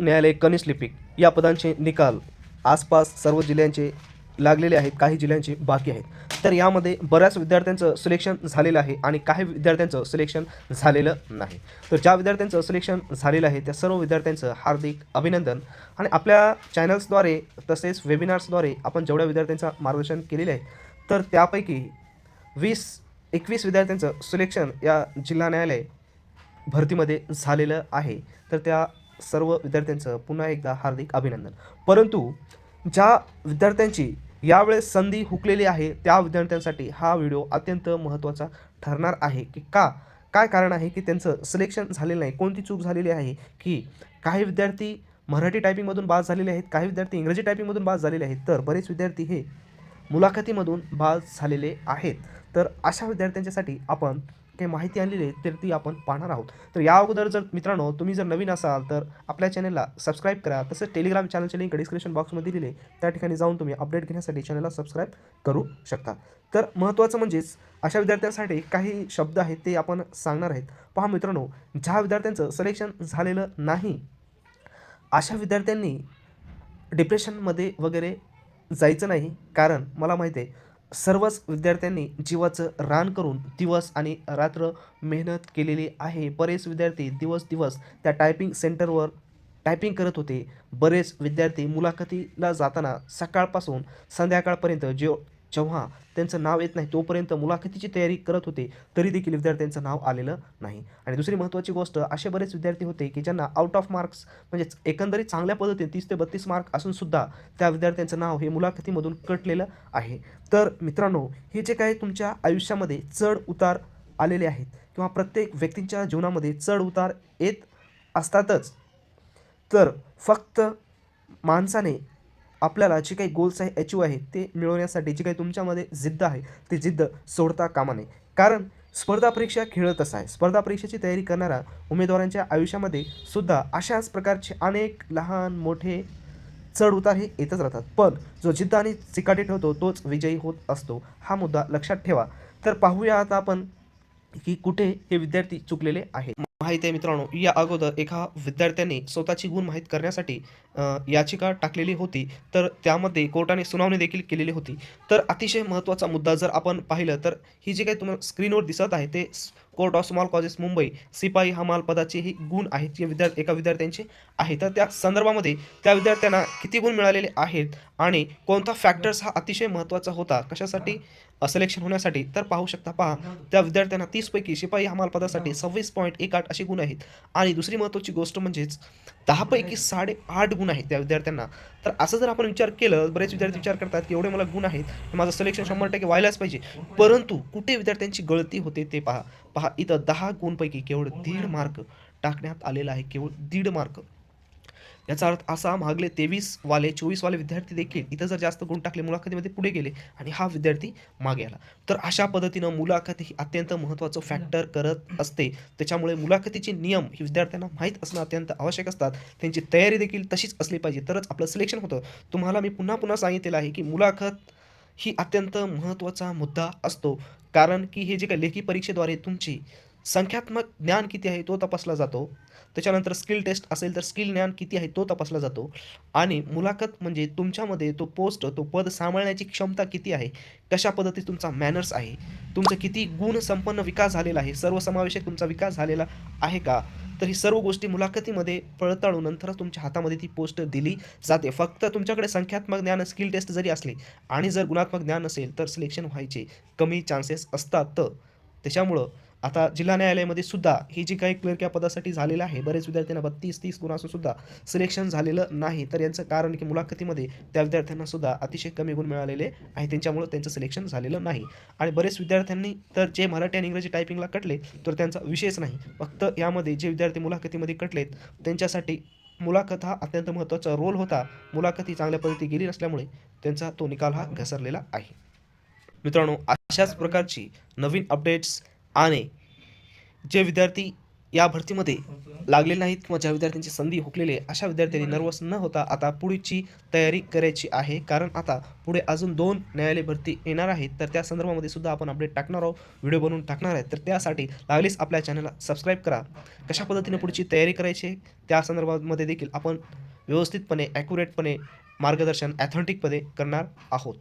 न्यायालय कनिष्ठ लिपिक या पदांचे निकाल आसपास सर्व जिल्ह्यांचे लागलेले आहेत काही जिल्ह्यांचे बाकी आहेत. तर यामध्ये बऱ्याच विद्यार्थ्यांचं सिलेक्शन झालेलं आहे आणि काही विद्यार्थ्यांचं सिलेक्शन झालेलं नाही. तर ज्या विद्यार्थ्यांचं सिलेक्शन झालेलं आहे त्या सर्व विद्यार्थ्यांचं हार्दिक अभिनंदन. आणि आपल्या चॅनल्सद्वारे तसेच वेबिनार्सद्वारे आपण जेवढ्या विद्यार्थ्यांचं मार्गदर्शन केलेले आहे तर त्यापैकी वीस एकवीस विद्यार्थ्यांचं सिलेक्शन या जिल्हा न्यायालय भरतीमध्ये झालेलं आहे. तर त्या सर्व विद्यार्थ्यांचं पुन्हा एकदा हार्दिक अभिनंदन. परंतु ज्या विद्यार्थ्यांची यावेळेस संधी हुकलेली आहे त्या विद्यार्थ्यांसाठी हा व्हिडिओ अत्यंत महत्त्वाचा ठरणार आहे की का? काय कारण आहे की त्यांचं सिलेक्शन झालेलं नाही? कोणती चूक झालेली आहे की काही विद्यार्थी मराठी टायपिंगमधून बाद झालेले आहेत काही विद्यार्थी इंग्रजी टायपिंगमधून बाद झालेले आहेत तर बरेच विद्यार्थी हे मुलाखतीमधून बाद झालेले आहेत. तर अशा विद्यार्थ्यांच्यासाठी आपण काही माहिती आणलेली आहे तर ती आपण पाहणार आहोत. तर या अगोदर जर मित्रांनो तुम्ही जर नवीन असाल तर आपल्या चॅनलला सबस्क्राईब करा. तसंच टेलिग्राम चॅनलचे लिंक डिस्क्रिप्शन बॉक्समध्ये दिले त्या ठिकाणी जाऊन तुम्ही अपडेट घेण्यासाठी चॅनलला सबस्क्राईब करू शकता. तर महत्त्वाचं म्हणजेच अशा विद्यार्थ्यांसाठी काही शब्द आहेत ते आपण सांगणार आहेत. पहा मित्रांनो ज्या विद्यार्थ्यांचं सिलेक्शन झालेलं नाही अशा विद्यार्थ्यांनी डिप्रेशनमध्ये वगैरे जायचं नाही. कारण मला माहिती आहे सर्वच विद्यार्थ्यांनी जीवाचं रान करून दिवस आणि रात्र मेहनत केलेली आहे. बरेच विद्यार्थी दिवस दिवस त्या टायपिंग सेंटरवर टायपिंग करत होते. बरेच विद्यार्थी मुलाखतीला जाताना सकाळपासून संध्याकाळपर्यंत जेव जेव्हा त्यांचं नाव येत नाही तोपर्यंत मुलाखतीची तयारी करत होते तरी देखील विद्यार्थ्यांचं नाव आलेलं नाही. आणि दुसरी महत्त्वाची गोष्ट असे बरेच विद्यार्थी होते की ज्यांना आउट ऑफ मार्क्स म्हणजेच एकंदरीत चांगल्या पद्धतीने तीस ते बत्तीस मार्क असूनसुद्धा त्या विद्यार्थ्यांचं नाव हे मुलाखतीमधून कटलेलं आहे. तर मित्रांनो हे जे काही तुमच्या आयुष्यामध्ये चढ उतार आलेले आहेत किंवा प्रत्येक व्यक्तींच्या जीवनामध्ये चढ उतार येत असतातच तर फक्त माणसाने आपल्याला जे काही गोल्स आहे अचीव आहे ते मिळवण्यासाठी जी काही तुमच्यामध्ये जिद्द आहे ती जिद्द सोडता कामा नये. कारण स्पर्धा परीक्षा खेळतच आहे. स्पर्धा परीक्षेची तयारी करणाऱ्या उमेदवारांच्या आयुष्यामध्ये सुद्धा अशाच प्रकारचे अनेक लहान मोठे चढ उतार हे येतच राहतात. पण जो जिद्द आणि चिकाटी ठेवतो तोच विजयी होत असतो. हा मुद्दा लक्षात ठेवा. तर पाहूया आता आपण की कुठे हे विद्यार्थी चुकलेले आहेत. माहिती आहे मित्रांनो या अगोदर एका विद्यार्थ्याने स्वतःची गुण माहीत करण्यासाठी याचिका टाकलेली होती. तर त्यामध्ये कोर्टाने सुनावणी देखील केलेली होती. तर अतिशय महत्त्वाचा मुद्दा जर आपण पाहिलं तर ही जी काही तुम्हाला स्क्रीनवर दिसत आहे ते court of small college Mumbai सिपाई हमाल पदाचे हे गुण आहेत जे विद्यार्थी एका विद्यार्थ्यांचे आहे तर त्या संदर्भामध्ये त्या विद्यार्थ्यांना किती गुण मिळालेले आहेत आणि कोणता फॅक्टर्स हा अतिशय महत्त्वाचा होता कशासाठी सिलेक्शन होण्यासाठी तर पाहू शकता पहा त्या विद्यार्थ्यांना तीसपैकी शिपाई हमाल पदासाठी सव्वीस पॉईंट एक आठ असे गुण आहेत. आणि दुसरी महत्त्वाची गोष्ट म्हणजेच दहापैकी साडेआठ गुण आहेत त्या विद्यार्थ्यांना. तर असं जर आपण विचार केलं बरेच विद्यार्थी विचार करतात की एवढे मला गुण आहेत माझं सिलेक्शन शंभर टक्के व्हायलाच पाहिजे. परंतु कुठे विद्यार्थ्यांची गळती होते ते पहा. पहा इथं दहा गुणपैकी केवळ दीड मार्क टाकण्यात आलेला आहे केवळ दीड मार्क. याचा अर्थ असा मागले तेवीस वाले चोवीस वाले विद्यार्थी देखील इथं जर जास्त गुण टाकले मुलाखतीमध्ये पुढे गेले आणि हा विद्यार्थी मागे आला. तर अशा पद्धतीनं मुलाखत ही अत्यंत महत्त्वाचं फॅक्टर करत असते. त्याच्यामुळे मुलाखतीचे नियम ही विद्यार्थ्यांना माहीत असणं अत्यंत आवश्यक असतात. त्यांची तयारी देखील तशीच असली पाहिजे. तरच आपलं सिलेक्शन होतं. तुम्हाला मी पुन्हा पुन्हा सांगितलेलं आहे की मुलाखत ही अत्यंत महत्त्वाचा मुद्दा असतो. कारण की हे जे काही लेखी परीक्षेद्वारे तुमची संख्यात्मक ज्ञान किती आहे तो तपासला जातो. त्याच्यानंतर स्किल टेस्ट असेल तर स्किल ज्ञान किती आहे तो तपासला जातो. आणि मुलाखत म्हणजे तुमच्यामध्ये तो पोस्ट तो पद सांभाळण्याची क्षमता किती आहे? कशा पद्धतीत तुमचा मॅनर्स आहे? तुमचं किती गुण संपन्न विकास झालेला आहे? सर्वसमावेशक तुमचा विकास झालेला आहे का? तर ही सर्व गोष्टी मुलाखतीमध्ये पळताळून नंतरच तुमच्या हातामध्ये ती पोस्ट दिली जाते. फक्त तुमच्याकडे संख्यात्मक ज्ञान स्किल टेस्ट जरी असली आणि जर गुणात्मक ज्ञान असेल तर सिलेक्शन व्हायचे कमी चान्सेस असतात. त्याच्यामुळं आता जिल्हा न्यायालयामध्ये सुद्धा ही जी काही क्लर्क या पदासाठी झालेलं आहे बरेच विद्यार्थ्यांना बत्तीस तीस गुण असून सुद्धा सिलेक्शन झालेलं नाही. तर यांचं कारण की मुलाखतीमध्ये त्या विद्यार्थ्यांना सुद्धा अतिशय कमी गुण मिळालेले आहे. त्यांच्यामुळं त्यांचं सिलेक्शन झालेलं नाही. आणि बरेच विद्यार्थ्यांनी तर जे मराठी आणि इंग्रजी टायपिंगला कटले तर त्यांचा विषयच नाही. फक्त यामध्ये जे विद्यार्थी मुलाखतीमध्ये कटलेत त्यांच्यासाठी मुलाखत हा अत्यंत महत्त्वाचा रोल होता. मुलाखत ही चांगल्या पद्धती गेली नसल्यामुळे त्यांचा तो निकाल हा घसरलेला आहे. मित्रांनो अशाच प्रकारची नवीन अपडेट्स आणि जे विद्यार्थी या भरतीमध्ये लागले नाहीत किंवा ज्या विद्यार्थ्यांची संधी हुकलेली आहे अशा विद्यार्थ्यांनी नर्वस न होता आता पुढची तयारी करायची आहे. कारण आता पुढे अजून दोन न्यायालय भरती येणार आहेत. तर त्या संदर्भामध्ये सुद्धा आपण अपडेट टाकणार आहोत. व्हिडिओ बनवून टाकणार आहे तर त्यासाठी लागलीच आपल्या चॅनलला सबस्क्राईब करा. कशा पद्धतीने पुढची तयारी करायची त्या संदर्भामध्ये देखील आपण व्यवस्थितपणे ॲक्युरेटपणे मार्गदर्शन ॲथेंटिकपणे करणार आहोत.